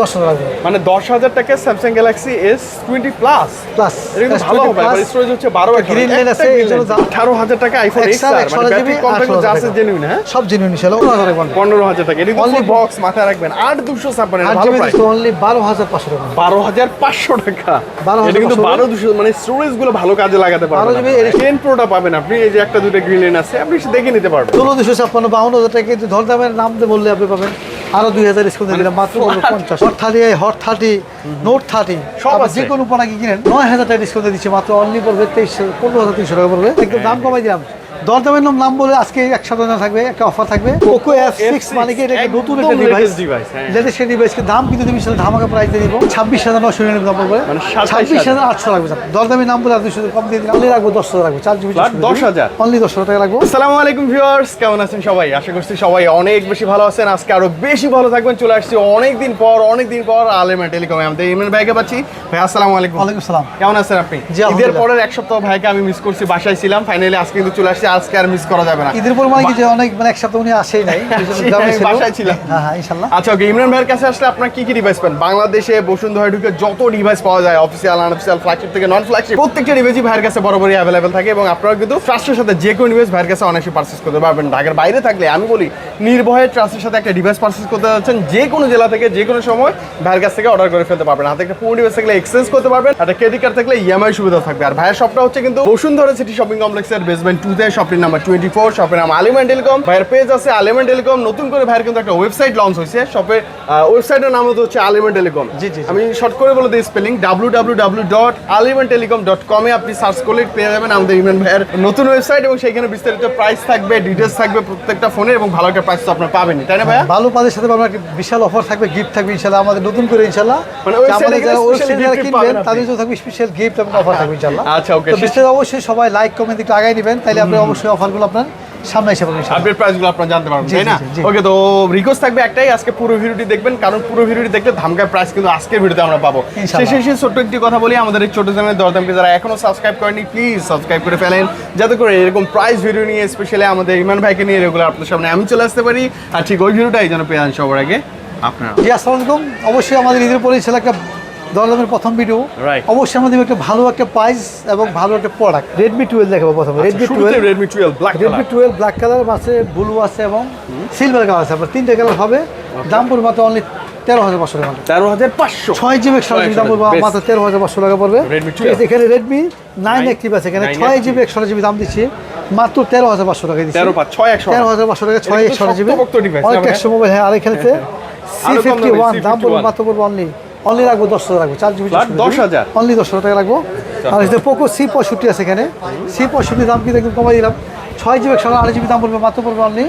দশ হাজার। মানে দশ হাজার টাকা Samsung Galaxy S twenty plus plus ভালো হবে স্টোরেজ হচ্ছে বারো lane আছে, আঠারো হাজার টাকা আইফোন এক্স আর মানে ব্যাটারি কন্ট্যাক্ট যা আছে জেনুইন হ্যাঁ? সব জেনুইন পনেরো হাজার টাকা। এটা বক্স মাথায় রাখবেন। আট দুশো ছাপ্পান্ন ভালো প্রাইস অনলি বারো হাজার পাঁচশো টাকা। বারো হাজার পাঁচশো টাকা। 12,500 এটা কিন্তু বারো দুশো মানে স্টোরেজগুলো ভালো কাজে লাগাতে পারবেন 12 টেন প্রোটা পাবেন আপনি এই যে একটা দুটো গ্রিন লেন আছে আপনি দেখে নিতে পারবেন। ষোলো দুশো ছাপ্পান্ন বাউন্ন হাজার টাকা কিন্তু ধর দামের নাম বললে আপনি পাবেন। আরও দুই হাজার স্কুল দিয়ে দিলাম মাত্র। পঞ্চাশ hot thirty hot thirty note thirty. যে কোনো প্রোডাক্ট কিনেন নয় হাজার টাকা ডিসকাউন্ট দিচ্ছে মাত্র অনলি পড়বে তেইশ পনেরো হাজার তিনশো টাকা পড়বে একদম দাম কমাই দিলাম দর দামের নাম নাম বলে আজকে একসাথে না থাকবে একটা অফার থাকবে। পোকো এফ সিক্স মানে কি এটা একটা নতুন একটা ডিভাইস হ্যাঁ। ডিভাইসকে দাম কিন্তু তুমি সেটা ধামাকা প্রাইস দিয়ে দিব ছাব্বিশ হাজার নশো নিরানব্বই দাম 27,000 ছাব্বিশ হাজার আটশো লাগবে দর দামের নাম বলে আর দুশো কম দিয়ে অনলি রাখব দশ হাজার রাখব। চার জিবি Flat 10,000 অনলি দশ হাজার। টাকা রাখব আসসালামু আলাইকুম ভিউয়ার্স কেমন আছেন সবাই? আশা করছি সবাই অনেক বেশি ভালো আছেন। আজকে আরও বেশি ভালো থাকবেন। চলে আসছি অনেক দিন পর অনেক দিন পর আলেমা টেলিকম আমাদের ইমরান ভাইকে পাচ্ছি। ভাই আসসালামু আলাইকুম। ওয়ালাইকুম সালাম কেমন আছেন আপনি? ঈদের পরের এক সপ্তাহ ভাইকে আমি মিস করছি। বাসায় ছিলাম। ফাইনালি আজকে কিন্তু চলে আসছি আজকে আর মিস করা যাবে না। ঈদের পর মানে কি যে অনেক মানে এক সপ্তাহ উনি আসেই নাই বাসায় ছিলাম। হ্যাঁ হ্যাঁ আচ্ছা ওকে ইমরান ভাইয়ের কাছে আসলে আপনার কি কি ডিভাইস পান? বাংলাদেশে বসুন্ধরা ঢুকে যত ডিভাইস পাওয়া যায় অফিসিয়াল আনঅফিসিয়াল ফ্ল্যাগশিপ থেকে নন ফ্ল্যাগশিপ প্রত্যেকটা ডিভাইসই ভাইয়ের কাছে বরাবরই অ্যাভেলেবেল থাকে এবং আপনারা কিন্তু ট্রাস্টের সাথে যে কোনো ডিভাইস ভাইয়ের কাছে পারচেস করতে পারবেন। ঢাকার বাইরে থাকলে আমি বলি নির্ভয়ে ট্রাস্টের সাথে একটা ডিভাইস পারচেস করতে যাচ্ছেন যে কোনো জেলা থেকে যে কোনো সময় ভাইয়ের কাছ থেকে অর্ডার করে ফেলতে পারবেন। হাতে একটা পুরো ডিভাইস থাকলে এক্সচেঞ্জ করতে পারবেন একটা ক্রেডিট কার্ড থাকলে ইএমআই সুবিধা থাকবে। আর ভাইয়ের সবটা হচ্ছে কিন্তু বসুন্ধরা সিটি শপিং কমপ্লেক্সের বেসমেন্ট টুতে শপিং নাম্বার টোয়েন্টি ফোর শপের নাম আলিমান টেলিকম ভাইয়ের পেজ আছে আলিমান টেলিকম নতুন করে ভাইয়ের কিন্তু একটা ওয়েবসাইট লঞ্চ হয়েছে। শপের ওয়েবসাইটের নাম হচ্ছে আলিমান টেলিকম জি, জি। আমি শর্ট করে বলে দিই spelling W W W dot আলিমান telecom dot কমে আপনি সার্চ করলে পেয়ে যাবেন আমাদের ইমরান ভাইয়ের নতুন ওয়েবসাইট এবং সেখানে বিস্তারিত প্রাইস থাকবে ডিটেলস থাকবে প্রত্যেকটা ফোনে এবং ভালো একটা প্রাইস তো আপনার পাবেনই। তাই না ভাইয়া? ভালো পাদের সাথে আপনার একটা বিশাল অফার থাকবে গিফট থাকবে ইনশাল্লাহ আমাদের নতুন করে ইনশাল্লাহ মানে গেলে যারা ওয়েবসাইট কিনবেন তাদের জন্য থাকবে স্পেশাল গিফট এবং অফার থাকবে ইনশাল্লাহ আচ্ছা, okay, তো বিস্তারিত অবশ্যই সবাই লাইক কমেন্ট একটু আগাই নেবেন তাহলে আপনি অবশ্যই অফারগুলো আপনার সামনে এসে পাবেন আপডেট প্রাইসগুলো আপনারা জানতে পারবেন তাই না। ওকে তো রিকোয়েস্ট থাকবে একটাই আজকে পুরো ভিডিওটি দেখবেন কারণ পুরো ভিডিওটি দেখলে ধামকার প্রাইস কিন্তু আজকের ভিডিওতে আমরা পাবো। শেষে শেষে ছোট্ট একটি কথা বলি আমাদের এই ছোট চ্যানেলের দরদামকে যারা এখনও সাবস্ক্রাইব করেনি প্লিজ সাবস্ক্রাইব করে ফেলেন যাতে করে এরকম প্রাইস ভিডিও নিয়ে স্পেশালি আমাদের ইমান ভাইকে নিয়ে রেগুলার আপনার সামনে আমি চলে আসতে পারি। আর ঠিক ওই ভিডিওটাই যেন পেয়ে যান সবার আগে আপনারা। জি আসসালামু আলাইকুম। অবশ্যই আমাদের ঈদের পরে ছিল একটা দরদামের প্রথম ভিডিও. অবশ্যই আমাদের একটা ভালো একটা প্রাইস এবং ভালো একটা প্রোডাক্ট রেডমি টুয়েলভ দেখাবো প্রথমে। Redmi twelve Redmi twelve black Redmi twelve black colour আছে ব্লু আছে এবং সিলভার কালার আছে। আপনার তিনটে কালার হবে। দাম পড়বে মাত্র অনলি তেরো হাজার পাঁচশো টাকা। তেরো হাজার পাঁচশো। ছয় জিবি একশো দাম পড়বে মাত্র তেরো হাজার পাঁচশো টাকা পড়বে। Redmi 12 এখানে রেডমি নাইন অ্যাক্টিভ আছে। এখানে ছয় জিবি একশো জিবি দাম দিচ্ছি। মাত্র তেরো হাজার পাঁচশো টাকা দিচ্ছি। তেরো হাজার পাঁচশো টাকা ছয় একশো জিবি অনেক একশো মোবাইল হ্যাঁ আর এখানেতে সি ফিফটি ওয়ান দাম পড়বে মাত্র পড়বে অনলি অনলি রাখব দশ হাজার রাখব চার জিবি দশ হাজার? অনলি দশ হাজার টাকা রাখব আর হচ্ছে পোকো সি পঁয়ষট্টি আছে এখানে। সি পঁয়ষট্টি দাম কিন্তু একদম কমাই দিলাম। ছয় জিবি একশো আড়াই জিবি দাম পড়বে মাত্র পড়বে অনলি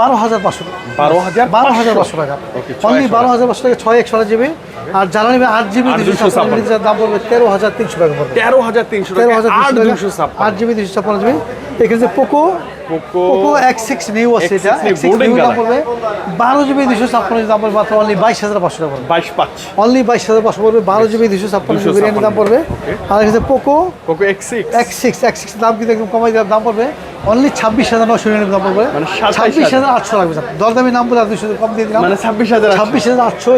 বারো হাজার পাঁচশো টাকা। বারো হাজার বারো হাজার পাঁচশো। টাকা। অনলি বারো হাজার পাঁচশো টাকা ছয় একশো জিবি আর যারা নেবে আট জিবি দাম পড়বে তেরো হাজার তিনশো টাকা পড়বে। তেরো হাজার তিনশো তেরো হাজার দুশো আট জিবি দুশো ছাপ্পান্ন জিবি। এখানে Poco Poco X six new আছে এটা। এক্স সিক্স নিউ দাম পড়বে বারো জিবি দুশো ছাপ্পান্ন দাম পড়বে মাত্র অনলি বাইশ হাজার পাঁচশো টাকা পড়বে। বাইশ পাঁচ। অনলি বাইশ হাজার পাঁচশো পড়বে বারো জিবি দুশো ছাপ্পান্ন জিবি ভেরিয়েন্টের দাম পড়বে। আর এখানে Poco Poco X six X six X six দাম কিন্তু একদম কমাই দেওয়ার দাম পড়বে। অনলি ছাব্বিশ হাজার নশো নিরানব্বই দাম পড়বে। 27,000 ছাব্বিশ হাজার আটশো লাগবে দরদামি নাম বলে দুশো কম দিয়ে দিলাম। মানে ছাব্বিশ হাজার ছাব্বিশ হাজার আটশো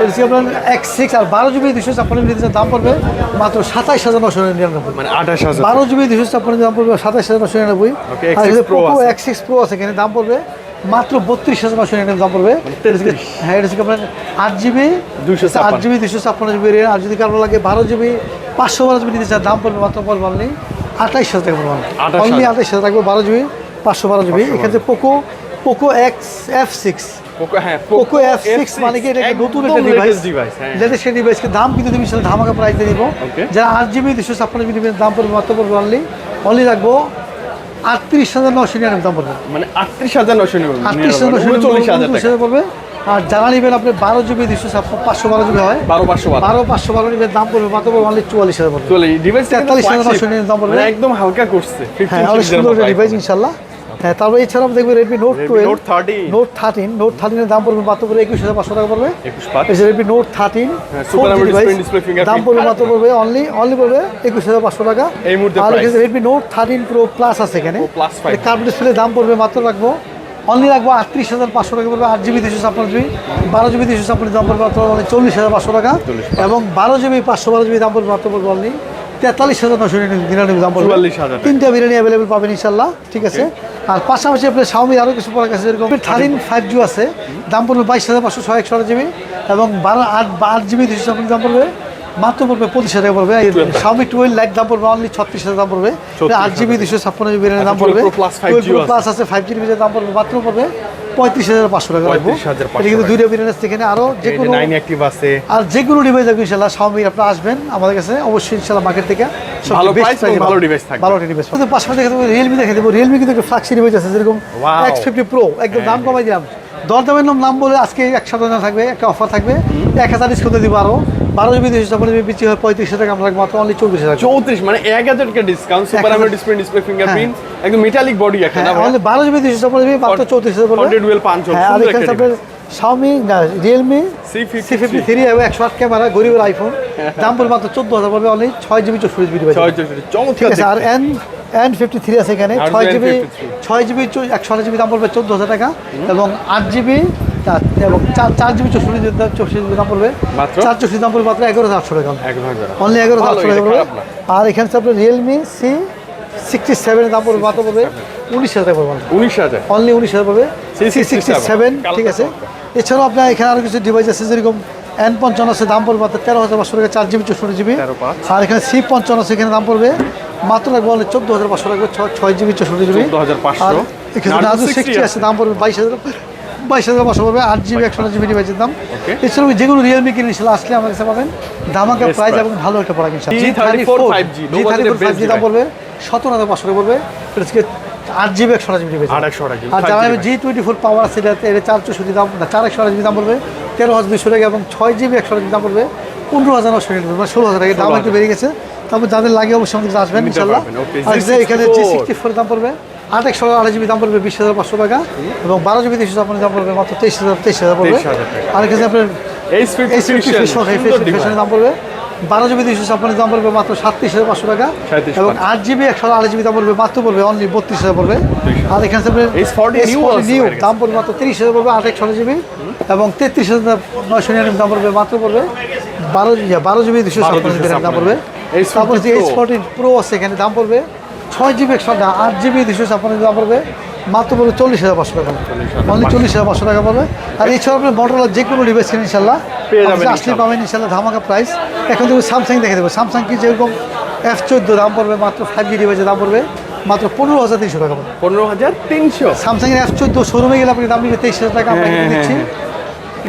Best এদিকে আপনার এক্স সিক্স আর বারো জিবি দুশো ছাপ্পান্ন জিবি দাম পড়বে মাত্র সাতাইশ হাজার নশো নিরানব্বই। মানে আঠাশ হাজার। বারো জিবি দুশো ছাপ্পান্ন দাম পড়বে সাতাইশ হাজার নশো নিরানব্বই। আর X6 Pro পোকো আছে। সিক্স প্রো আছে এখানে দাম পড়বে মাত্র বত্রিশ হাজার নশো নিরানব্বই দাম পড়বে। 33 হ্যাঁ এটা হচ্ছে আপনার আট জিবি 256 আট জিবি দুশো ছাপ্পান্ন জিবি আর যদি কারও লাগে বারো জিবি পাঁচশো বারো জিবি নিতে চান দাম পড়বে মাত্র পড়বে অনলি আঠাইশ হাজার টাকা পড়বে। 28,000 অনলি আঠাইশ হাজার থাকবে বারো জিবি পাঁচশো বারো জিবি এখানে Poco Poco X F six Poco হ্যাঁ পোকো এফ সিক্স মানে কি? এটা নতুন একটা ডিভাইস ডিভাইস লেটেস্ট ডিভাইসকে দাম কিন্তু তুমি সেটা ধামাকা প্রাইস দিব যারা আট জিবি দুশো ছাপ্পান্ন জিবি দাম পড়বে মাত্র পড়বে অনলি অনলি রাখব আটত্রিশ হাজার নশো নিরানব্বই দাম পড়বে। মানে আটত্রিশ হাজার নশো নিরানব্বই আটত্রিশ হাজার নশো উনচল্লিশ হাজার পড়বে। আর যারা নেবেন আপনি বারো জিবি দুশো পাঁচশো বারো জিবি হয়। বারো পাঁচশো বারো। পাঁচশো বারো নেবেন দাম পড়বে মাত্র পড়বে অনলি চুয়াল্লিশ হাজার পড়বে। তেতাল্লিশ হাজার নশো নিরানব্বই দাম পড়বে। মানে একদম হালকা করছে হ্যাঁ ডিভাইস ইনশাল্লাহ। হ্যাঁ তারপরে এছাড়াও দেখবে Redmi note twelve Note 13 note thirteen note থার্টিনের দাম পড়বে মাত্র পড়বে একুশ হাজার পাঁচশো টাকা পড়বে। Redmi note thirteen. দাম পড়বে মাত্র পড়বে অনলি অনলি পড়বে একুশ হাজার পাঁচশো টাকা। এই মুহূর্তে আর Redmi note thirteen pro plus আছে এখানে। কার্ভ ডিসপ্লে দাম পড়বে মাত্র রাখব। অনলি রাখব আটত্রিশ হাজার পাঁচশো টাকা পড়বে আট জিবি দুশো ছাপ্পান্ন জিবি বারো জিবি দুশো ছাপ্পান্ন দাম পড়বে মাত্র only চল্লিশ হাজার পাঁচশো টাকা। এবং বারো জিবি পাঁচশো বারো জিবি দাম পড়বে মাত্র পড়বে অনলি তেতাল্লিশ হাজার নশো নিরানব্বই দাম পড়বে। 44,000 তিনটা বিরিয়ানি অ্যাভেলেবেল পাবেন ইনশাল্লাহ ঠিক আছে? আর পাশাপাশি আপনার শাওমি আরও কিছু প্রোডাক্ট আছে যেরকম থার্টিন ফাইভ জি আছে। দাম পড়বে বাইশ হাজার পাঁচশো ছয় একশো জিবি। এবং বারো আট আট জিবি দুশো ছাপ্পান্ন দাম পড়বে। মাত্র পড়বে পঁচিশ হাজার পড়বে। শাওমি টুয়েলভ লাইট দাম পড়বে অনলি ছত্রিশ হাজার দাম পড়বে। আট জিবি দুশো ছাপ্পান্ন জিবি দাম আচ্ছা, পড়বে। 12 Pro Plus 5G ও আছে। প্লাস আছে ফাইভ জিবি দাম পড়বে। মাত্র পড়বে পঁয়ত্রিশ হাজার পাঁচশো টাকা রাখব 35,500 এটা কিন্তু দুইটা বিরিয়ানি আছে। এখানে আরও যে কোনো আছে। আর যে কোনো ডিভাইস থাকবে ইনশাল্লাহ শাওমি আপনারা আসবেন আমাদের কাছে। অবশ্যই ইনশাল্লাহ মার্কেট থেকে। ভালো best price এবং price এ ভালো পাবেন। device ভালো ডিভাইস পাশাপাশি দেখে দেবো রিয়েলমি দেখে দেবো। রিয়েলমি কিন্তু একটা ফ্লাক্সি ডিভাইস আছে যেরকম এক্স ফিফটি প্রো একদম দাম কমাই দিলাম। দর দামের নাম নাম বলে আজকে একশো টাকা থাকবে একটা অফার থাকবে। এক হাজার ডিসকাউন্ট দিব আরও বারো জিবি দুশো ছাপ্পান্ন জিবি বিচি হয় পঁয়ত্রিশ হাজার টাকা আমরা মাত্র অনলি চব্বিশ হাজার চৌত্রিশ মানে এক হাজার টাকা discount super 1000 display display fingerprint একদম মেটালিক বডি একটা হ্যাঁ না বারো জিবি দুশো ছাপ্পান্ন জিবি মাত্র চৌত্রিশ হাজার পাঁচ হ্যাঁ আর এখানে শাওমি না রিয়েলমি সি ফিফটি থ্রি এবং একশো আট ক্যামেরা গরিবের আইফোন দাম পড়বে মাত্র চোদ্দ হাজার পড়বে অনলি ছয় জিবি চৌষট্টি জিবি ঠিক আছে আর এন এন ফিফটি থ্রি আছে এখানে। ছয় জিবি ছয় জিবি একশো আট জিবি দাম পড়বে চোদ্দ হাজার টাকা এবং আট জিবি এবং চার চার জিবি চৌষট্টি চৌষট্টি জিবি দাম পড়বে চার চৌষট্টি দাম পড়বে মাত্র এগারো হাজার আটশো টাকা অনলি এগারো হাজার আটশো টাকা পড়বে। আর এখানে আপনার রিয়েলমি সি সিক্সটি সেভেনের দাম পড়বে মাত্র পড়বে উনিশ হাজার টাকা পড়বে উনিশ হাজার। অনলি উনিশ হাজার সি সিক্সটি সেভেন ঠিক আছে। এছাড়াও আপনার এখানে আরও কিছু ডিভাইস আছে যেরকম এন পঞ্চান্ন আছে দাম পড়বে তেরো হাজার পাঁচশো টাকা চার জিবি চৌষট্টি জিবি আর এখানে সি পঞ্চান্ন আছে এখানে দাম পড়বে মাত্র লাগবে অনলি চোদ্দ হাজার পাঁচশো লাগবে ছয় জিবি চৌষট্টি জিবি আর এখানে নাজু 60 সিক্সটি আছে। দাম পড়বে বাইশ হাজার বাইশ হাজার পাঁচশো পড়বে আট জিবি একশো জিবি ডিভাইসের দাম. এছাড়াও যেগুলো রিয়েলমি কিনে ইনশাল্লাহ আসলে আমার কাছে পাবেন। Best প্রাইস এবং ভালো একটা G34 5G, G thirty four five G দাম পড়বে সতেরো হাজার পাঁচশো টাকা পড়বে। আট জিবি একশো জিবি আট একশো টাকা আর যারা জি টোয়েন্টি ফোর পাওয়ার আছে এটা এটা চার চৌষট্টি দাম না চার একশো জিবি দাম পড়বে তেরো হাজার দুশো টাকা এবং ছয় জিবি একশো জিবি দাম পড়বে পনেরো হাজার নশো টাকা। মানে ষোলো হাজার টাকা। দাম একটু বেড়ে গেছে। তারপর যাদের লাগে অবশ্যই আমাদের আসবেন ইনশাল্লাহ। আর এখানে জি সিক্সটি ফোর দাম পড়বে আট একশো আড়াই জিবি দাম পড়বে বিশ হাজার পাঁচশো টাকা এবং বারো জিবি দুশো ছাপ্পান্ন দাম পড়বে মাত্র তেইশ হাজার তেইশ হাজার পড়বে। আর এখানে আপনার এই ফেশনের দাম পড়বে। বারো জিবি দুশো ছাপ্পান্ন দাম পড়বে মাত্র সাতত্রিশ হাজার পাঁচশো টাকা। এবং আট জিবি একশো আড়াই জিবি দাম পড়বে মাত্র পড়বে অনলি বত্রিশ হাজার পড়বে। আর এখানে আপনার S40 new আছে নিউ দাম পড়বে মাত্র তিরিশ হাজার পড়বে আট একশো জিবি। এবং তেত্রিশ হাজার নয়শো নিরানব্বই দাম পড়বে মাত্র পড়বে বারো বারো জিবি দুশো ছাপ্পান্ন জিবি দাম পড়বে। S40 তারপর যে এইচ ফোরটি প্রো আছে এখানে দাম পড়বে ছয় জিবি একশো আট জিবি দুশো ছাপ্পান্ন দাম পড়বে। মাত্র পড়বে চল্লিশ হাজার পাঁচশো টাকা। অনলি চল্লিশ হাজার পাঁচশো টাকা পড়বে আর এছাড়া আপনার মোটরলা যে কোনো ডিভাইস কিনে ইনশাল্লাহ আপনি আসলে। পাবেন ইনশাল্লাহ ধামাকা প্রাইস এখন তুমি স্যামসাং দেখে দেবো স্যামসাং কি যেরকম এফ চোদ্দ দাম পড়বে মাত্র ফাইভ জি ডিভাইসের দাম পড়বে মাত্র পনেরো হাজার তিনশো টাকা পড়বে। পনেরো হাজার তিনশো। স্যামসাং এর এফ চোদ্দ শোরুমে গেলে আপনি দাম নিবে তেইশ হাজার টাকা আপনাকে হ্যাঁ, দিচ্ছি।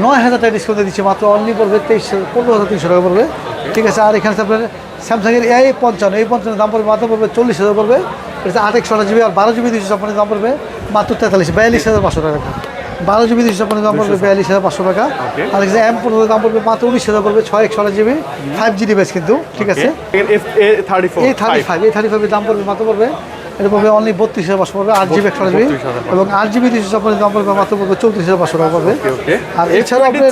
নয় হাজার টাকা ডিসকাউন্ট দিচ্ছি মাত্র অনলি পড়বে তেইশ পনেরো হাজার তিনশো টাকা পড়বে। ঠিক আছে আর এখানে আপনার স্যামসাং এর এই পঞ্চান্ন এই পঞ্চান্ন দাম পড়বে মাত্র পড়বে চল্লিশ হাজার পড়বে। এটা আট একশো জিবি আর বারো জিবি দুশো ছাপ্পান্ন দাম পড়বে মাত্র তেতাল্লিশ বিয়াল্লিশ হাজার পাঁচশো টাকা। বারো জিবি দুশো ছাপ্পান্ন দাম পড়বে বিয়াল্লিশ হাজার পাঁচশো টাকা। আর এখানে এম পনেরো দাম পড়বে মাত্র উনিশ হাজার পড়বে ছয় একশো জিবি ফাইভ জি ডিভাইস কিন্তু ঠিক আছে? থার্টি ফোর এই থার্টি ফাইভ এই থার্টি ফাইভের দাম পড়বে মাত্র পড়বে এটা পড়বে অনলি বত্রিশ হাজার পাঁচশো পড়বে আট জিবি একশো জিবি এবং আট জিবি দুশো ছাপ্পান্ন দাম পড়বে মাত্র পড়বে চৌত্রিশ হাজার পাঁচশো টাকা পড়বে। আর এছাড়াও আপনার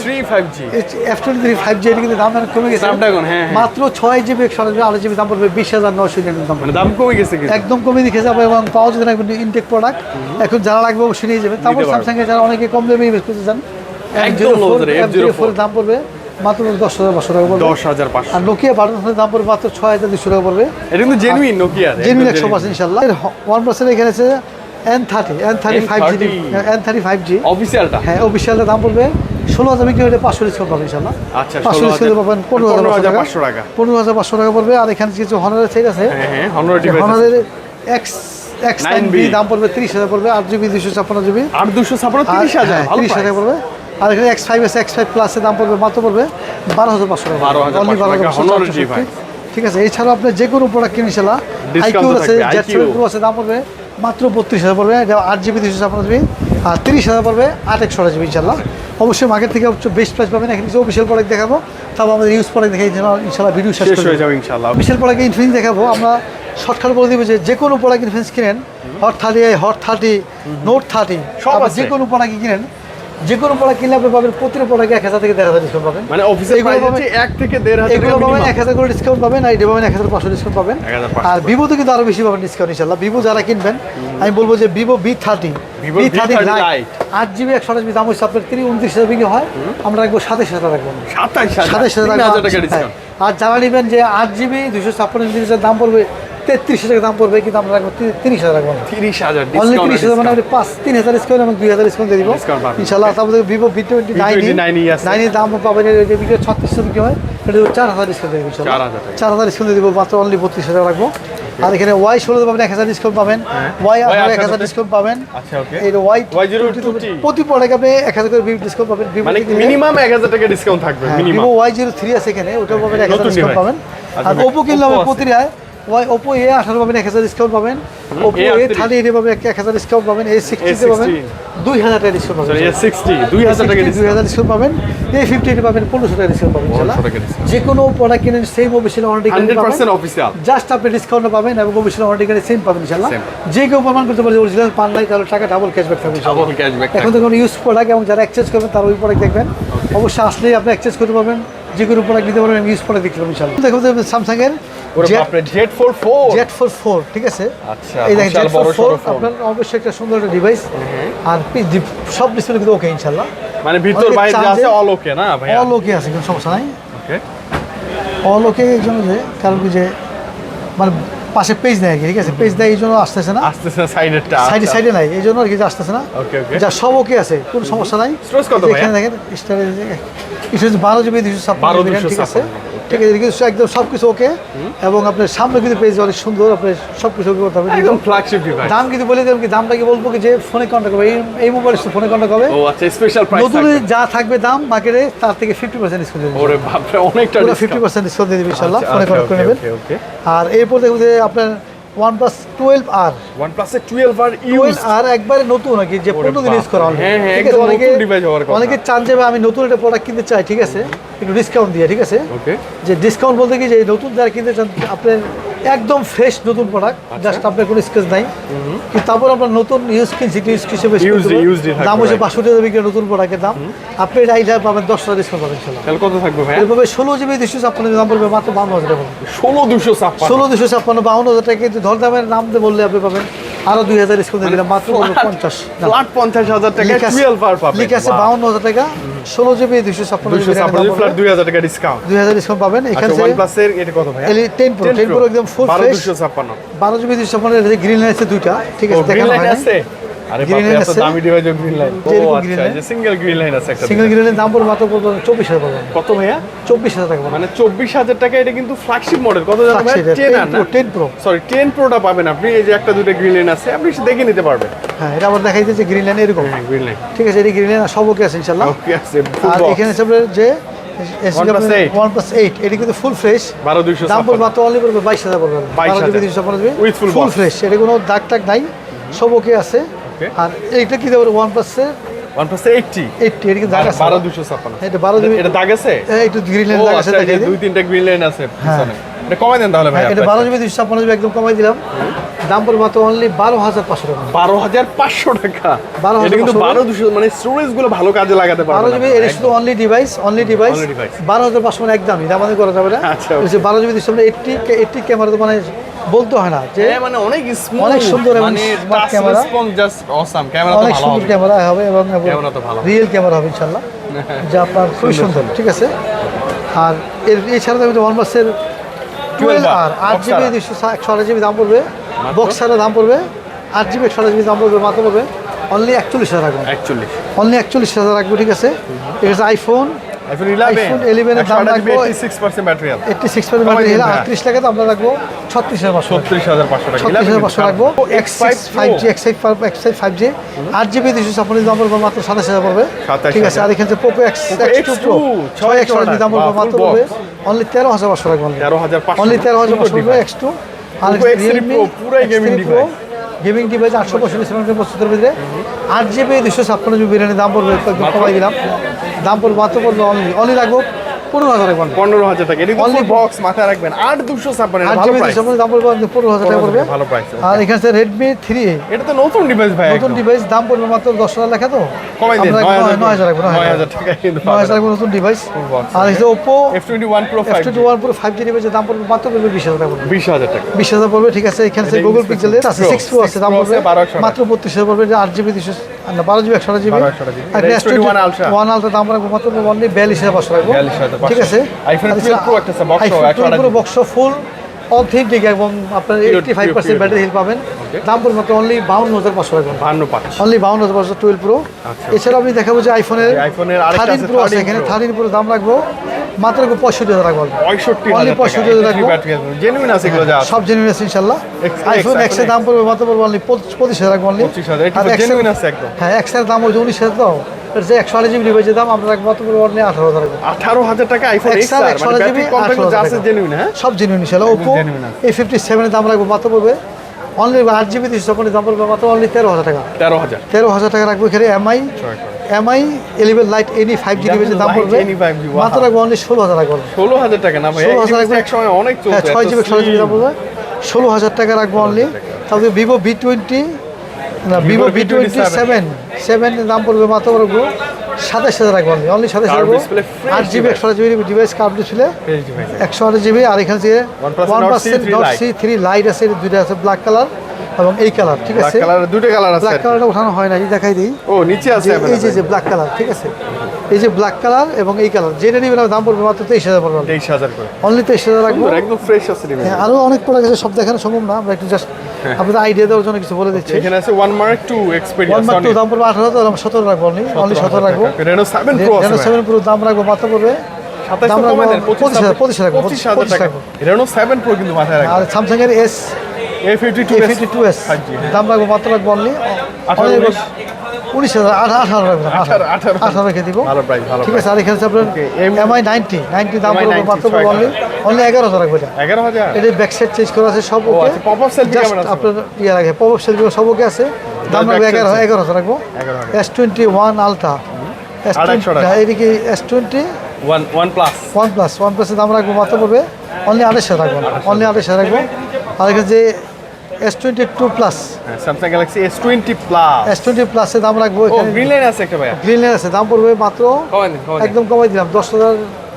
F twenty three five G এটা কিন্তু দাম কমে গেছে। হ্যাঁ, হ্যাঁ। মাত্র ছয় জিবি একশো জিবি আট জিবি দাম পড়বে বিশ হাজার নশো দাম মানে দাম কমে গেছে একদম কমে দেখে যাবে এবং পাওয়া যদি রাখবেন ইনটেক প্রোডাক্ট এখন যারা লাগবে অবশ্যই নিয়ে যাবেন তারপর পারবেন। স্যামসাং এর যারা অনেকে কম দামে ইনভেস্ট করতে চান একদম low ধরে, F04 দাম পড়বে। মাত্র দশ হাজার পাঁচশো টাকা পড়বে। দশ হাজার পাঁচশো। আর নোকিয়া বাটন দাম পড়বে মাত্র ছয় হাজার দুশো টাকা পড়বে। এটা কিন্তু জেনুইন নোকিয়া জেনুইন একশো পার্সেন্ট ইনশাল্লাহ ওয়ান পার্সেন্ট এখানে আছে N thirty N thirty five G N thirty five G অফিসিয়ালটা হ্যাঁ অফিসিয়ালটা দাম পড়বে। ষোলো হাজার বিক্রি হলে পাঁচশো ডিসকাউন্ট পাবেন ইনশাল্লাহ আচ্ছা, পাঁচশো ডিসকাউন্ট পাবেন পনেরো হাজার পাঁচশো টাকা। পনেরো হাজার পাঁচশো টাকা। পড়বে। আর এখানে কিছু হনারের সেট আছে। হ্যাঁ হ্যাঁ হনারের এক্স এক্স নাইন বি দাম পড়বে তিরিশ হাজার পড়বে। আট জিবি দুশো ছাপ্পান্ন জিবি আট দুশো ছাপান্ন তিরিশ হাজার ভালো তিরিশ হাজার। পড়বে। আর এখানে এক্স ফাইভ আছে এক্স ফাইভ প্লাসের দাম পড়বে মাত্র পড়বে বারো হাজার পাঁচশো টাকা। 12,500 Only টাকা, 12,500 Honor টাকা G ভাই। ঠিক আছে এছাড়াও আপনি যে কোনো প্রোডাক্ট কিনে Discount আইকিউ আছে প্রো আছে দাম পড়বে মাত্র বত্রিশ হাজার পড়বে এটা আট জিবি দুশো ছাপ্পান্ন জিবি আর তিরিশ হাজার পড়বে আট একশো জিবি ইনশাল্লাহ অবশ্যই মার্কেট থেকে বেস্ট প্রাইস পাবেন এখানে কিছু অফিসিয়াল প্রোডাক্ট দেখাবো তারপর আমাদের ইউজ প্রোডাক্ট দেখে ইনশাল্লাহ ভিডিও শেষ হয়ে যাবে ইনশাল্লাহ বিশাল প্রোডাক্ট ইনফিনিক্স দেখাবো আমরা শর্টকাট বলে দিব যে যে কোনো প্রোডাক্ট ইনফিনিক্স কিনেন hot thirty hot thirty note thirty সব যে কোনো প্রোডাক্ট কিনেন যে কোনো প্রোডাক্ট কিনলে আপনি পাবেন প্রতিটা প্রোডাক্টে এক হাজার থেকে দেড় হাজার ডিসকাউন্ট পাবেন। মানে অফিসে এক থেকে দেড় হাজার এগুলো পাবেন এক হাজার করে ডিসকাউন্ট পাবেন আর এটা পাবেন এক হাজার পাঁচশো ডিসকাউন্ট পাবেন। আর ভিভোতে কিন্তু আরও বেশি পাবেন ডিসকাউন্ট ইনশাল্লাহ ভিভো যারা কিনবেন আমি বলব যে Vivo B thirty Vivo B thirty lite আট জিবি একশো আঠাশ দাম হচ্ছে আপনার তিরিশ উনত্রিশ হাজার বিক্রি হয়। আমরা রাখব সাতাশ হাজার রাখব। সাতাশ হাজার? হ্যাঁ। আর যারা নেবেন যে আট জিবি দুশো ছাপ্পান্ন জিবির দাম পড়বে তেত্রিশ হাজার দাম পড়বে কিন্তু আমরা রাখব তিরিশ হাজার রাখব তিরিশ হাজার অনলি তিরিশ হাজার মানে পাঁচ তিন হাজার ডিসকাউন্ট এবং দুই হাজার ডিসকাউন্ট দিয়ে দিব। ইনশাল্লাহ তারপরে Vivo V twenty V29 nine নাইনের দাম পাবেন বিক্রি ছত্রিশশো বিক্রি হয় এটা দেবো চার হাজার ডিসকাউন্ট দেবো ইনশাল্লাহ 4000 টাকা। চার হাজার ডিসকাউন্ট দিব মাত্র অনলি বত্রিশ হাজার রাখব। আর এখানে ওয়াই ষোলো পাবেন এক হাজার ডিসকাউন্ট পাবেন। ওয়াই Y আঠারো এক হাজার ডিসকাউন্ট পাবেন। ওকে এই ওয়াই Y02T প্রতি প্রোডাক্ট আপনি এক হাজার করে ডিসকাউন্ট পাবেন। Vivo মানে মিনিমাম এক হাজার টাকা ডিসকাউন্ট থাকবে হ্যাঁ, ভিভো ওয়াই জিরো থ্রি আছে এখানে ওটাও পাবেন এক হাজার ডিসকাউন্ট পাবেন। আচ্ছা আর ওপো কিনলে হবে আছে। প্রতিটায় ওয়াই ওপো এ আঠারো পাবেন এক হাজার ডিসকাউন্ট পাবেন। ওপো এ থার্টি এইটে পাবেন এক হাজার ডিসকাউন্ট পাবেন এ সিক্সটিতে পাবেন দুই হাজার টাকা ডিসকাউন্ট পাবেন। সিক্সটি দুই হাজার টাকা দুই হাজার ডিসকাউন্ট পাবেন এ ফিফটি এইটে পাবেন পনেরোশো টাকা ডিসকাউন্ট পাবেন ইনশাল্লাহ। 1500 টাকা discount। যে কোনো প্রোডাক্ট কিনেন সেম অফিসিয়াল ওয়ারেন্টি হান্ড্রেড পাবেন। পার্সেন্ট অফিসিয়াল জাস্ট আপনি ডিসকাউন্ট পাবেন এবং অফিসিয়াল ওয়ারেন্টি কার্ডে সেম পাবেন ইনশাল্লাহ যে কেউ প্রমাণ করতে পারে অরিজিনাল পান নাই তাহলে টাকা ডাবল ক্যাশব্যাক থাকবে। ডাবল ক্যাশব্যাক এখন তো কোনো ইউজ প্রোডাক্ট এবং যারা এক্সচেঞ্জ করবেন তারা ওই প্রোডাক্ট দেখবেন। অবশ্যই আসলেই আপনি এক্সচেঞ্জ করতে পারবেন। যে কোনো প্রোডাক্ট নিতে পারবেন ইউজ প্রোডাক্ট দেখতে পারবেন ইনশাল্লাহ দেখুন স্যামসাং ঠিক আছে? আচ্ছা, এই দেখেন। আপনার অবশ্যই একটা সুন্দর একটা ডিভাইস আর সব ডিসপ্লে কিন্তু ওকে ইনশাল্লাহ মানে ভিতর বাইরে যা আছে অল ওকে না ভাইয়া? অল ওকে আছে কোনো সমস্যা নাই। ওকে অল ওকে এই জন্য যে কারণ কি যে মানে পাশে পেজ কি ঠিক আছে? পেজ দেয় এই জন্য আসতেছে না। আসতেছে সাইডেরটা সাইডে সাইডে নাই এই জন্য আর কি আসতেছে না। ওকে ওকে যা সব ওকে আছে কোনো সমস্যা নাই। Storage কত ভাইয়া? এখানে দেখেন স্টোরেজ ছাপ্পান্ন 12 জিবি RAM, ঠিক আছে? 256 ঠিক আছে কিন্তু একদম সব কিছু ওকে এবং আপনার সামনে কিন্তু পেয়েছে অনেক সুন্দর আপনার সব কিছু ওকে করতে হবে একদম ফ্ল্যাগশিপ ডিভাইস দাম কিন্তু বলে দেবেন কি দামটা কি বলব কি যে ফোনে কন্ট্যাক্ট হবে এই- মোবাইল ফোনে কন্ট্যাক্ট হবে। ও আচ্ছা স্পেশাল প্রাইস নতুন যা থাকবে দাম মার্কেটে তার থেকে ফিফটি পার্সেন্ট ডিসকাউন্ট দেবে। ওরে বাপরে অনেকটা পুরো ফিফটি পার্সেন্ট ডিসকাউন্ট দিয়ে দেবে ইনশাআল্লাহ ফোনে আচ্ছা, কন্ট্যাক্ট করে নেবেন। আর এরপর দেখুন যে আপনার OnePlus এর 12 আর ইউজ আর একবারে নতুন নাকি যে দিন ইউজ করা। হ্যাঁ, হ্যাঁ, ঠিক আছে একদম অনেকে নতুন device হওয়ার কথা। অনেকে চান যে আমি নতুন একটা প্রোডাক্ট কিনতে চাই ঠিক আছে? একটু ডিসকাউন্ট দিয়ে ঠিক আছে? ওকে যে ডিসকাউন্ট বলতে কি যে নতুন যারা কিনতে চান আপনার একদম ফ্রেশ নতুন প্রোডাক্ট আচ্ছা। জাস্ট আপনার কোনো স্কেচ নাই। কিন্তু তারপর আপনার নতুন ইউজ কিনছি ইউজ হিসেবে দাম হচ্ছে বাষট্টি জিবি বিক্রি নতুন প্রোডাক্টের দাম। আপনি এটা পাবেন দশ টাকা ডিসকাউন্ট পাবেন তাহলে কত থাকবে ভাই এভাবে ষোলো জিবি দুশো ছাপ্পান্ন দাম পড়বে মাত্র বাউন্ন হাজার টাকা। ষোলো দুশো ষোলো দুশো ছাপ্পান্ন বাউন্ন হাজার টাকা। কিন্তু ধর দামের নাম দিয়ে বললে আপনি পাবেন আরও দুই হাজার স্কুল দিলাম মাত্র পঞ্চাশ। আট ফ্ল্যাট পঞ্চাশ হাজার টাকা লিখ আছে- টুয়েলভ আর পাবেন। লিখ আছে বাউন্ন হাজার টাকা ষোলো জিবি দুশো ছাপ্পান্ন দুশো ছাপ্পান্ন ফ্ল্যাট দুই হাজার টাকা ডিসকাউন্ট দুই হাজার ডিসকাউন্ট পাবেন। এখানে ওয়ান প্লাসের এটা কত ভাইয়া? টেন প্রো টেন প্রো একদম ফুল ফ্রেশ দুশো ছাপ্পান্ন। বারো জিবি দুশো ছাপ্পান্ন গ্রিন লাইন আছে দুইটা ঠিক আছে দেখানো আছে? আরে Green বাপরে আছে। দামি ডিভাইস গ্রিন লাইন ও আচ্ছা যে সিঙ্গেল গ্রিন লাইন আছে একটা সিঙ্গেল গ্রিনের দাম পড়বে মাত্র পড়বে চব্বিশ হাজার কত ভাইয়া? চব্বিশ হাজার টাকা মানে চব্বিশ হাজার টাকা এটা কিন্তু ফ্ল্যাগশিপ মডেল কত জানো ভাই টেন আর না? টেন প্রো সরি টেন প্রোটা পাবেন আপনি। এই যে একটা দুটো গ্রিন লাইন আছে আপনি দেখে নিতে পারবেন হ্যাঁ এটা আবার দেখাই দিয়েছে গ্রিন লাইন এরকম। হ্যাঁ গ্রিন লাইন ঠিক আছে এটি গ্রিন লাইন সব ওকে আছে ইনশাল্লাহ ওকে আছে আর এখানে আছে আপনার যে OnePlus 8 ওয়ান এটি কিন্তু ফুল ফ্রেশ দাম পড়বে মাত্র অনলি পড়বে বাইশ হাজার পড়বে। 22,000 With full ফুল ফ্রেশ এটা কোনো দাগ টাগ নাই। সব ওকে আছে। Okay. আর এইটা কি দেবো ওয়ান প্লাসের ওয়ান প্লাস এইটটি এইটটি এটা দাগ আছে? বারো দুশো ছাপ্পান্ন। এটা বারো জিবি এটা দাগ আছে? একটু গ্রিন লাইন দাগ আছে এই যে দেখাই দিই। দুই তিনটা গ্রিন লাইন আছে এটা কমাই দেন তাহলে ভাই এটা বারো জিবি দুশো ছাপ্পান্ন জিবি একদম কমাই দিলাম। দাম পড়বে মাত্র অনলি বারো হাজার পাঁচশো টাকা। বারো হাজার পাঁচশো টাকা। 12,500 এটা কিন্তু বারো দুশো মানে স্টোরেজগুলো ভালো কাজে লাগাতে বারো জিবি এটা শুধু অনলি ডিভাইস অনলি ডিভাইস বারো হাজার পাঁচশো মানে একদমই দাম করা যাবে না। আচ্ছা, বারো জিবি দুশো এইটটি এইটটি ক্যামেরা তো মানে বলতে হয় না যে মানে অনেক স্মুথ অনেক সুন্দর এবং মানে touch response just awesome camera তো অনেক ভালো সুন্দর হবে। ক্যামেরা হবে এবং Camera তো ভালো। রিয়েল ক্যামেরা হবে ইনশাল্লাহ যা আপনার খুবই সুন্দর ঠিক আছে? আর এর এছাড়া দেখবেন ওয়ান প্লাসের টুয়েলভ আর আট জিবি। দুশো একশো আঠাশ জিবি দাম পড়বে। বক্স ছাড়া দাম পড়বে। আট জিবি একশো আঠাশ জিবি দাম পড়বে মাত্র পড়বে। অনলি একচল্লিশ হাজার রাখবেন অ্যাকচুয়ালি অনলি একচল্লিশ হাজার রাখব ঠিক আছে? ঠিক আছে আইফোন আইফোন 11 iPhone 11 এর দাম রাখব। 86% ব্যাটারি আছে। এইটটি সিক্স পার্সেন্ট কমাই ব্যাটারি দিন হলে ভাইয়া। আটত্রিশ টাকা তো আমরা রাখব ছত্রিশ হাজার পাঁচশো 36500 টাকা। ছত্রিশ হাজার পাঁচশো রাখব। X six five G X X five G আট জিবি দুশো ছাপ্পান্ন দাম পড়বে মাত্র সাতাশ হাজার পড়বে। 27,000 ঠিক আছে আর এখানে Poco এক্স X2, প্রো ছয় দাম পড়বে মাত্র পড়বে। অনলি তেরো হাজার পাঁচশো রাখব 13500 অনলি তেরো হাজার Super পাঁচশো পড়বে device। আর Poco X3 Pro, পুরাই gaming device। গেমিং ডিভাইস আটশো পঁয়ষট্টি সেভেন প্রস্তুতের ভিতরে আট জিবি দুশো ছাপ্পান্ন জিবি বিরিয়ানি দাম পড়বে, একটু? কমাই দিলাম দাম পড়বে মাত্র পড়বে অনলি অনলি রাখব পনেরো হাজার রাখবেন পনেরো হাজার টাকা। এটা Only বক্স মাথায় রাখবেন। আট দুশো ছাপ্পান্ন ভালো প্রাইস দাম পড়বে পনেরো হাজার টাকা পড়বে। ভালো প্রাইস আর এখানে রেডমি থ্রি এটা তো নতুন ডিভাইস ভাই নতুন ডিভাইস দাম পড়বে মাত্র দশ হাজার লেখা তো। কমাই দিন নয় নয় হাজার রাখব নয় হাজার। টাকা নয় হাজার রাখব নতুন ডিভাইস আর এখানে Oppo F twenty one pro F five twenty one পুরো ফাইভ জি ডিভাইসের দাম পড়বে মাত্র পড়বে বিশ হাজার টাকা বিশ হাজার টাকা। বিশ হাজার পড়বে ঠিক আছে। এখানে গুগল পিক্সেলের আছে সিক্স প্রো আছে দাম পড়বে আছে মাত্র বত্রিশ হাজার পড়বে আট জিবি দুশো না বারো জিবি একশো জিবি। 1200 GB আর এটা এস S21 Ultra। ওয়ান দাম রাখব মাত্র অনলি বিয়াল্লিশ হাজার পাঁচশো রাখব ঠিক আছে? iPhone 12 Pro একটা আছে, box সহ, 128 পুরো বক্স ফুল অথেন্টিক এবং আপনার ফাইভ পার্সেন্ট ব্যাটারি পাবেন। দাম পড়বে মাত্র অনলি বাউন্ন হাজার পাঁচশো রাখবেন বাহান্ন অনলি বাউন্ন হাজার পাঁচশো টুয়েলভ প্রো এছাড়া আমি দেখাবো যে আইফোনের থার্টিন প্রো আছে এখানে। থার্টিন প্রো দাম রাখব। মাত্র পঁয়ষট্টি হাজার রাখব পঁয়ষট্টি Only হাজার 65,000 রাখব। জেনুইন আছে। এগুলো যা আছে। সব জেনুইন আছে ইনশাল্লাহ। আইফোন এক্সের দাম পড়বে মাত্র পড়বে অনলি পঁচিশ হাজার রাখব অনলি 25,000 এটা তো genuine আছে একদম। হ্যাঁ এক্সের দাম হচ্ছে উনিশ হাজার তো। এটা যে একশো আঠাশ জিবি ডিভাইসের দাম আমরা রাখব মাত্র পড়বে অনলি আঠারো হাজার আঠারো হাজার টাকা আইফোন এক্স এক্সআর একশো আঠাশ জিবি আছে জেনুইন হ্যাঁ? সব জেনুইন ইনশাল্লাহ। ওপো এই ফিফটি সেভেনের দাম রাখব মাত্র পড়বে অনলি আট জিবি দুশো দাম পড়বে মাত্র অনলি তেরো হাজার টাকা। তেরো হাজার। তেরো হাজার টাকা রাখব এখানে Mi Mi eleven lite NE five G ডিভাইসের দাম পড়বে। any 5G, wow. মাত্র রাখব অনলি ষোলো হাজার রাখব ষোলো হাজার টাকা না ভাই 16,000 রাখব। এক সময় অনেক হ্যাঁ ছয় জিবি ষোলো জিবি দাম পড়বে ষোলো হাজার টাকা রাখব অনলি তারপরে ভিভো ভি টোয়েন্টি না Vivo V twenty seven seven দাম পড়বে মাত্র রাখব সাতাশ হাজার রাখব অনলি অনলি সাতাশ রাখব। আট জিবি। একশো জিবি ডিভাইস কার্ড ডিসপ্লে একশো আট জিবি আর এখানে যে one Nord percent C3 dot Lite। C three lite আছে দুইটা আছে ব্ল্যাক কালার এবং এই কালার ঠিক আছে? কালার দুটো কালার আছে ব্ল্যাক কালারটা ওঠানো হয় না এই দেখাই দিই। ও নিচে আছে এই যে যে ব্ল্যাক কালার ঠিক আছে? এই যে ব্ল্যাক কালার এবং এই কালার যেটা নিবেন দাম পড়বে মাত্র তেইশ হাজার পড়বে। তেইশ হাজার করে। অনলি তেইশ হাজার রাখব। একদম ফ্রেশ আছে হ্যাঁ আরও অনেক প্রোডাক্ট আছে সব দেখানো সম্ভব না আমরা একটু জাস্ট আপনাদের আইডিয়া দেওয়ার জন্য কিছু বলে দিচ্ছি। এখানে আছে one mark two one mark two দাম পড়বে আঠারো হাজার আমরা সতেরো রাখব অনলি অনলি সতেরো রাখব। রেনো সেভেন প্রো ভাই। সেভেন পুরো দাম রাখব মাত্র পড়বে। রাখব পঁচিশ হাজার পঁচিশ রাখব পঁচিশ হাজার রাখব। রেনো সেভেন প্রো কিন্তু মাথায় রাখবেন। আর স্যামসাং এর এস টু এস দাম রাখব মাত্র রাখব অনলি উনিশ। হাজার আঠা- আঠারো রাখব আঠারো, রেখে দিব। ভালো প্রাইস ভালো ঠিক আছে আর এখানে আপনার এমআই নাইনটি নাইনটি দাম 90, মাত্র অনলি অনলি এগারো হাজার রাখব এগারো হাজার? এটা ব্যাক সাইড চেঞ্জ করা আছে সব ওকে আচ্ছা। আপনার ইয়ে রাখে পপ আপ সেলফি সব ওকে আছে। দাম এগারো এগারো হাজার রাখব। S twenty one ultra S টাকা। এদিকে S twenty one one plus one plus one প্লাসের দাম রাখব মাত্র পড়বে। অনলি আড়াইশ রাখব। অনলি আড়াইশ হাজার রাখব। আর এখানে যে S twenty two plus Samsung Galaxy S twenty plus S twenty প্লাসের দাম রাখব গ্রিন লাইন আছে একটা ভাইয়া। গ্রিন লাইন আছে দাম পড়বে মাত্র। একদম কমাই দিলাম দশ হাজার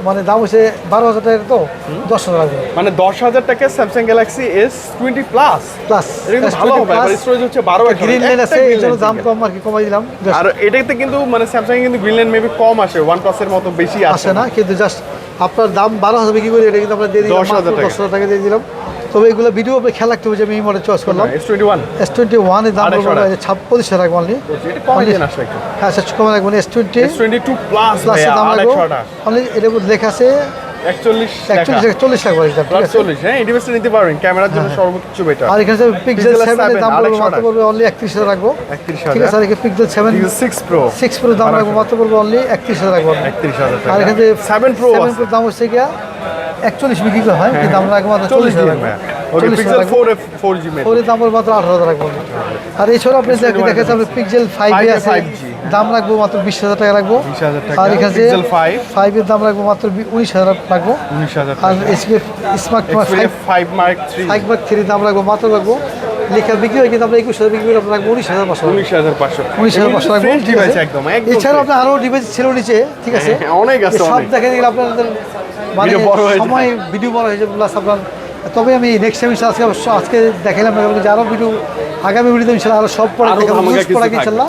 মানে দাম হচ্ছে বারো হাজার টাকা তো দশ হাজার মানে দশ হাজার টাকা Samsung Galaxy S twenty plus plus ভালো হবে স্টোরেজ হচ্ছে বারো গ্রিন লাইন আছে এই জন্য দাম কম আর কি কমাই দিলাম। আর এটাতে কিন্তু মানে স্যামসাং কিন্তু গ্রিন লাইন মেবি কম আসে ওয়ান প্লাসের মতো বেশি আসে না কিন্তু জাস্ট আপনার দাম বারো হাজার বিক্রি করে এটা কিন্তু আমরা দিয়ে দিলাম 10,000 মাত্র দশ হাজার টাকা দিয়ে দিলাম। তবে এগুলো ভিডিও আপনি খেয়াল রাখতে হবে যে আমি এই মডেল চয়েস করলাম। S twenty one S twenty ওয়ানের দাম আড়াইশো টাকা। ছাব্বিশ রাখব অনলি হ্যাঁ সেটা কমে রাখবেন S twenty twenty two plus প্লাসের দাম রাখব। অনলি এটা লেখা আছে রাখব আর এখানে পিক্সেল সেভেনের দাম পড়বে মাত্র টাকা। পড়বে অনলি একত্রিশ হাজার রাখব। 31,000 ঠিক আছে আর এখানে Pixel seven six pro six pro দাম রাখব মাত্র পড়বে অনলি একত্রিশ হাজার রাখব। একত্রিশ হাজার আর এখানে সেভেন প্রো সেভেন প্রো দাম হচ্ছে গিয়া একচল্লিশ বিক্রি করা হয় কিন্তু আমরা রাখব মাত্র চল্লিশ ফোরের দাম মাত্র আঠারো হাজার রাখব আর এছাড়াও আপনি দেখে দেখেছেন আপনি পিক্সেল ফাইভ এ আছে দাম রাখব মাত্র বিশ হাজার টাকা রাখব। আর এখানে 5 ফাইভের দাম রাখব মাত্র উনিশ হাজার রাখব। আর smart five five five mark three দাম রাখব মাত্র রাখব লেখা বিক্রি হয় কিন্তু আমরা একুশ হাজার বিক্রি করে আমরা রাখব উনিশ হাজার পাঁচশো। উনিশ হাজার পাঁচশো। উনিশ হাজার পাঁচশো রাখব। ডিভাইস? একদম এছাড়াও আপনার আরও ডিভাইস ছিল নিচে ঠিক আছে? হ্যাঁ, অনেক আছে, সব। দেখে গেলে আপনাদের মানে সময় ভিডিও বড় হয়ে যাবে প্লাস আপনার তবে আমি নেক্সট টাইম আজকে অবশ্য আজকে দেখালাম যে আরও ভিডিও আগামী ভিডিওতে ইনশাল্লাহ আরও সব পড়া দেখাবো নিউজ পড়া ইনশাল্লাহ।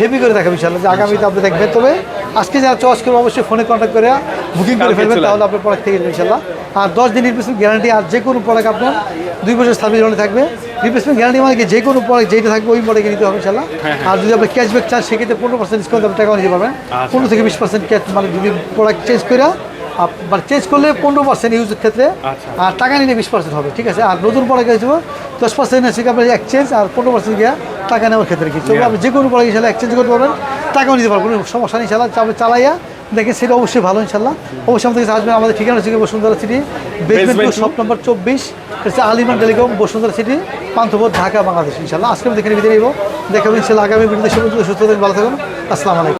হেভি করে দেখাবো ইনশাল্লাহ যে আগামীতে আপনি দেখবেন। তবে আজকে যারা চয়েস করব অবশ্যই ফোনে কন্ট্যাক্ট করে বুকিং করে ফেলবেন তাহলে আপনার প্রোডাক্ট থেকে ইনশাল্লাহ। আর দশ দিন রিপ্লেসমেন্ট গ্যারান্টি আর যে কোনো প্রোডাক্ট আপনার দুই বছর সার্ভিস ওয়ারেন্টি থাকবে। রিপ্লেসমেন্ট গ্যারান্টি মানে কি? যে কোনো প্রোডাক্ট যেটা থাকবে ওই প্রোডাক্টে নিতে হবে ইনশাল্লাহ হ্যাঁ, আর যদি আপনি ক্যাশব্যাক চান সেক্ষেত্রে পনেরো পার্সেন্ট ডিসকাউন্ট আপনি টাকাও নিতে পারবেন। আচ্ছা। পনেরো থেকে বিশ পার্সেন্ট ক্যাশ মানে যদি প্রোডাক্ট চেঞ্জ করে মানে চেঞ্জ করলে পনেরো পার্সেন্ট ইউজের ক্ষেত্রে আচ্ছা। আর টাকা নিলে বিশ পার্সেন্ট হবে ঠিক আছে? আর নতুন প্রোডাক্ট হিসেবে দশ পার্সেন্ট আছে আপনার এক্সচেঞ্জ আর পনেরো পার্সেন্ট গিয়ে টাকা নেওয়ার ক্ষেত্রে কি আপনি যে কোনো প্রোডাক্ট ইনশাল্লাহ এক্সচেঞ্জ করতে পারবেন টাকাও নিতে পারবেন কোনো সমস্যা নেই আপনি চালাইয়া দেখেন সেটা অবশ্যই ভালো ইনশাল্লাহ অবশ্যই আমাদের কাছে আসবেন আমাদের ঠিকানা হচ্ছে Bashundhara city basement shop number চব্বিশ হচ্ছে আলিমান টেলিকম বসুন্ধরা সিটি পান্থপথ ঢাকা বাংলাদেশ ইনশাল্লাহ আজকে আমি দেখে বিদায় নিব। দেখাবেন ইনশাল্লাহ আগামী ভিডিওতে সুস্থ থাকবেন ভালো থাকুন। আসসালামু আলাইকুম।